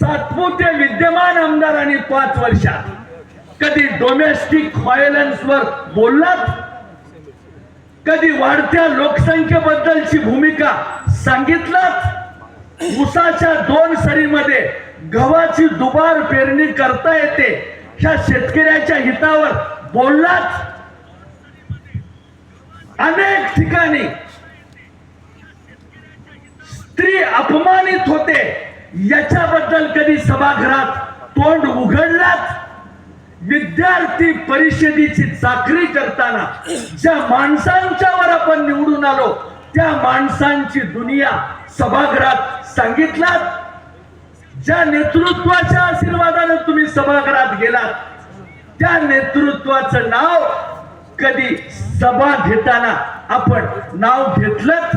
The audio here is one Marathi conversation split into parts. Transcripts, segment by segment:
सातपुते विद्यमान आमदारांनी पाच वर्षात. कधी डोमेस्टिक व्हायलन्स वर बोललात? कधी वाढत्या लोकसंख्येबद्दलची भूमिका सांगितलात? उसाच्या दोन सरीमध्ये गव्हाची दुबार पेरणी करता येते ह्या शेतकऱ्याच्या हितावर बोललात? अनेक ठिकाणी स्त्री अपमानित होते. याच्याबद्दल कधी सभागृहात तोंड उघडलात? विद्यार्थी परिषदेची चाकरी करताना ज्या माणसांच्यावर आपण निवडून आलो त्या माणसांची दुनिया सभागृहात सांगितलात? ज्या नेतृत्वाच्या आशीर्वादाने तुम्ही सभागृहात गेलात त्या नेतृत्वाचं नाव कधी सभा घेताना आपण नाव घेतलं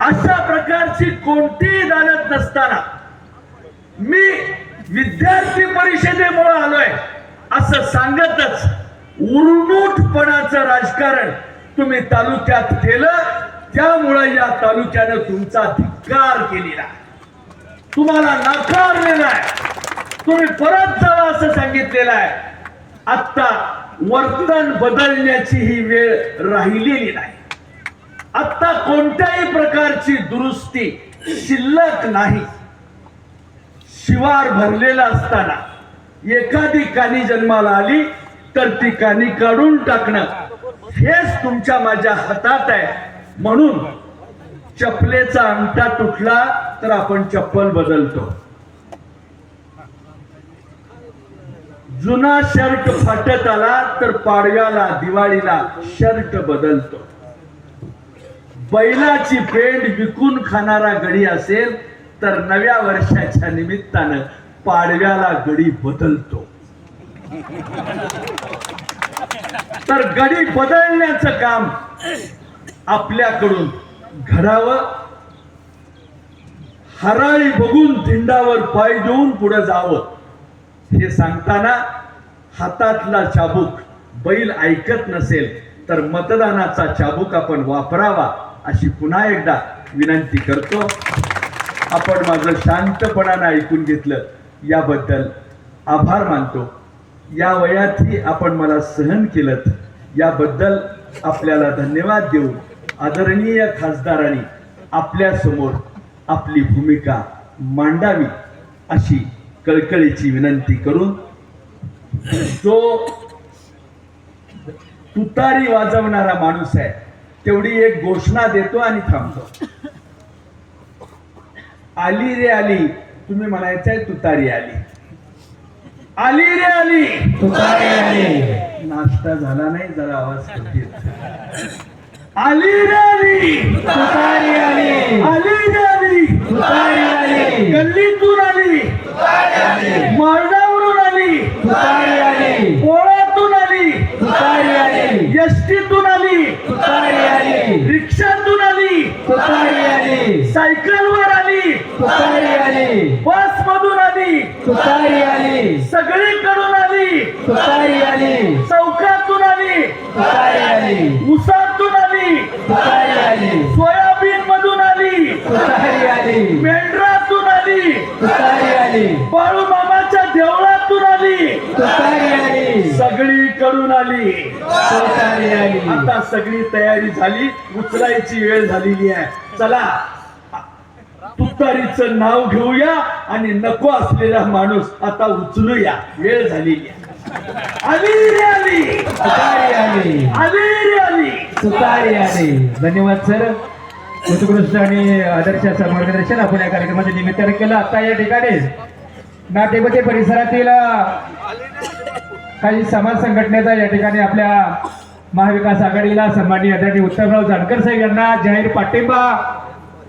अशा प्रकारची कोणतीही दालत नसताना मी विद्यार्थी परिषदेमुळे आलोय असं सांगतच उर्मुटपणाचं राजकारण तुम्ही तालुक्यात केलं त्यामुळे या तालुक्यानं तुमचा धिक्कार केलेला. आहे. तुम्हाला नाकारलेला आहे. तुम्ही परत जावा असं सांगितलेलं आहे. आता वर्तन बदलण्याची ही वेळ राहिलेली नाही. आता कोणत्याही प्रकारची दुरुस्ती शिल्लक नाही. शिवार भरलेला असताना एखादी कानी जन्माला आली तर ती कानी काढून टाकणं हेच तुमच्या माझ्या हातात आहे. म्हणून चपलेचा अंगठा तुटला तर आपण चप्पल बदलतो. जुना शर्ट फाटत आला तर पाडव्याला दिवाळीला शर्ट बदलतो. बैलाची पेंड विकून खाणारा गडी असेल तर नव्या वर्षाच्या निमित्तानं पाडव्याला गडी बदलतो. तर गडी बदलण्याचं काम आपल्याकडून घडावं हराळी बघून धिंडावर पाय देऊन पुढे जावं हे सांगताना हातातला चाबूक बैल ऐकत नसेल तर मतदानाचा चाबूक आपण वापरावा. अशी पुन्हा एकदा विनंती करतो. आपण माझं शांतपणानं ऐकून घेतलं याबद्दल आभार मानतो. या वयातही आपण मला सहन केलं याबद्दल आपल्याला धन्यवाद देऊन आदरणीय खासदारांनी आपल्यासमोर आपली भूमिका मांडावी अशी कळकळीची विनंती करून जो तुतारी वाजवणारा माणूस आहे तेवढी एक घोषणा देतो आणि थांबतो. आली रे आली तुम्ही म्हणायचंय तुतारी आली. आली रे आली. तुतारी आली. नाश्ता झाला नाही जरा आवाज आली रे आली. तुतारी आली. आली रे आली. तुतारी आली. गल्लीतून आली. तुतारी आली पोळ्यातून आली तुतारी आली एसटीतून आली तुतारी आली रिक्षातून आली तुतारी आली सायकलवर आली तुतारी आली. बस मधून आली. तुतारी आली. सगळीकडून आली. तुतारी आली. चौकातून आली. तुतारी आली. उसातून आली. तुतारी आली. सोयाबीन मधून आली. तुतारी आली. मेंढरातून आली. तुतारी आली. बाळू मामाच्या देवळातून आली. तुतारी आली. सगळीकडून आली. तुतारी आली. आता सगळी तयारी झाली. उचलायची वेळ झालेली आहे. चला. तुतारीचं नाव घेऊया आणि नको असलेला माणूस आता उचलूया. वेळ झालेली आली धन्यवाद सर. उत्कृष्ट आणि आदर्श असं मार्गदर्शन आपण या कार्यक्रमाच्या निमित्ताने केलं. आता या ठिकाणी नाटेबते परिसरातील काही समाज संघटनेचा या ठिकाणी आपल्या महाविकास आघाडीला सन्माननीय आदरणीय उत्तमराव जानकर साहेब यांना जाहीर पाठिंबा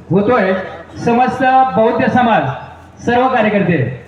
होतोय. समस्त बौद्ध समाज सर्व कार्यकर्ते.